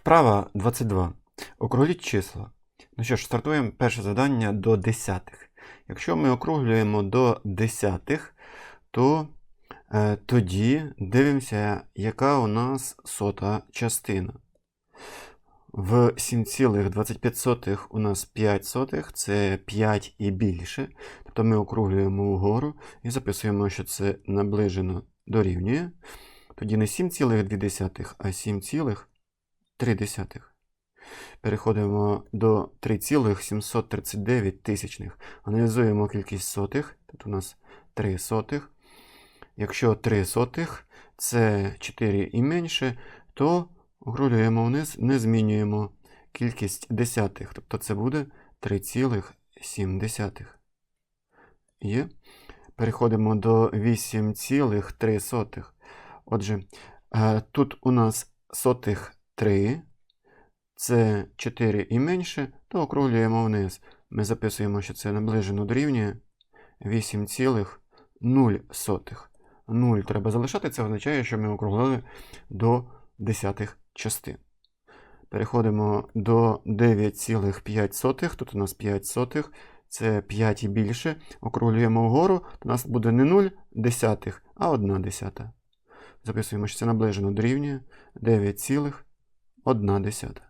Вправа 22. Округліть числа. Ну що ж, стартуємо перше завдання до десятих. Якщо ми округлюємо до десятих, то е, тоді дивимося, яка у нас сота частина. В 7,25 у нас 5 сотих, це 5 і більше. Тобто ми округлюємо вгору і записуємо, що це наближено дорівнює. Тоді не 7,2, а 7,3. Переходимо до 3,739 тисячних. Аналізуємо кількість сотих. Тут у нас 3 сотих. Якщо 3 сотих це 4 і менше, то округлюємо вниз, не змінюємо кількість десятих. Тобто це буде 3,7. Є. Переходимо до 8,3. Отже, е, тут у нас сотих 3, це 4 і менше, то округлюємо вниз. Ми записуємо, що це наближено дорівнює 8,0. 0 треба залишати, це означає, що ми округлили до десятих частин. Переходимо до 9,5. Тут у нас 5 сотих, це 5 і більше. Округлюємо вгору, у нас буде не 0 десятих, а 1 десята. Записуємо, що це наближено дорівнює 9,1.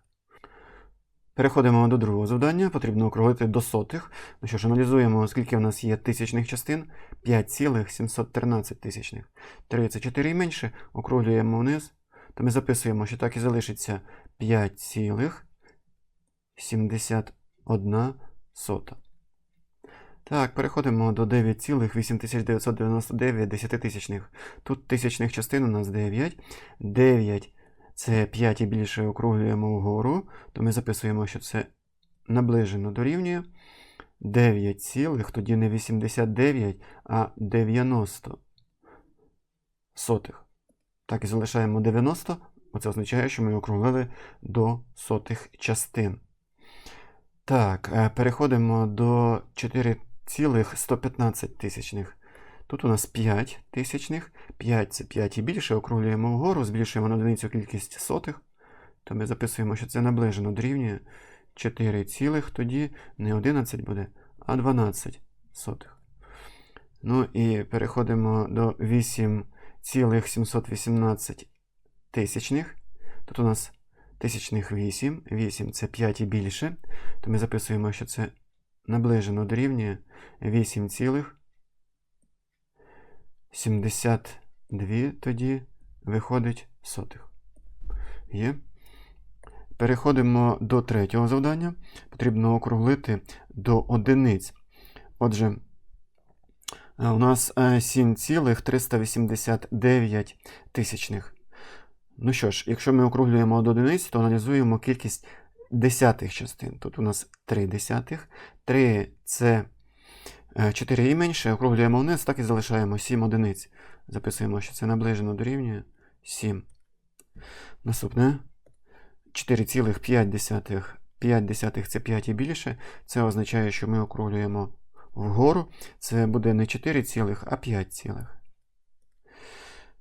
Переходимо до другого завдання. Потрібно округлити до сотих. Ну що ж, аналізуємо, скільки в нас є тисячних частин. 5,713 тисячних. 3 це 4 і менше. Округлюємо вниз. То ми записуємо, що так і залишиться 5,71 сота. Так, переходимо до 9,8999 десятитисячних. Тут тисячних частин у нас 9. 9 це 5 і більше округлюємо вгору, то ми записуємо, що це наближено дорівнює 9, цілих, тоді не 89, а 90 сотих. Так і залишаємо 90. Оце означає, що ми округлили до сотих частин. Так, е, переходимо до 4,115 тисячних. Тут у нас 5 тисячних, 5 це 5 і більше, округлюємо вгору, збільшуємо на одиницю кількість сотих, то ми записуємо, що це наближено дорівнює 4 цілих, тоді не 11 буде, а 12 сотих. Ну і переходимо до 8,718 тисячних. Тут у нас тисячних 8, 8 це 5 і більше, то ми записуємо, що це наближено дорівнює 8 цілих. 72 тоді виходить сотих. Є. Переходимо до третього завдання. Потрібно округлити до одиниць. Отже, у нас 7,389 тисячних. Ну що ж, якщо ми округлюємо до одиниць, то аналізуємо кількість десятих частин. Тут у нас 3 десятих. 3 це 4 і менше, округлюємо вниз, так і залишаємо 7 одиниць. Записуємо, що це наближено дорівнює 7. Наступне 4,5. 5 це 5 і більше. Це означає, що ми округлюємо вгору. Це буде не 4 цілих, а 5 цілих.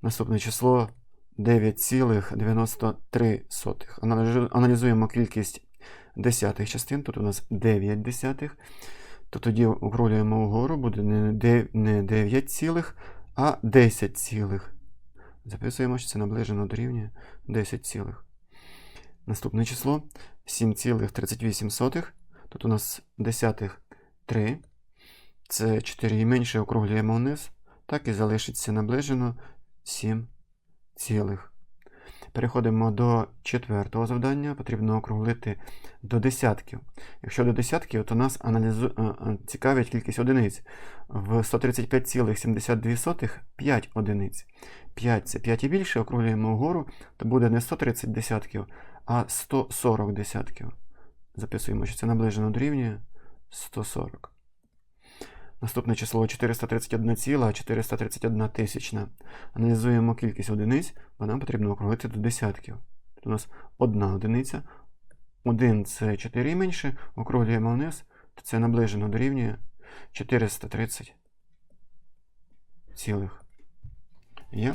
Наступне число 9,93. Аналізуємо кількість десятих частин. Тут у нас 9 десятих то тоді округлюємо вгору, буде не 9 цілих, а 10 цілих. Записуємо, що це наближено до рівня 10 цілих. Наступне число 7,38. Тут у нас десятих 3. Це 4 і менше округлюємо вниз. Так і залишиться наближено 7 цілих. Переходимо до четвертого завдання. Потрібно округлити до десятків. Якщо до десятків, то нас аналізу... цікавить кількість одиниць. В 135,72 5 одиниць. 5 це 5 і більше, округлюємо вгору, то буде не 130 десятків, а 140 десятків. Записуємо, що це наближено дорівнює 140. Наступне число 431,431 тисячна. Аналізуємо кількість одиниць, бо нам потрібно округлити до десятків. Тут у нас одна одиниця. 1 це 4 і менше, округлюємо вниз, то це наближено дорівнює 430 цілих. Є?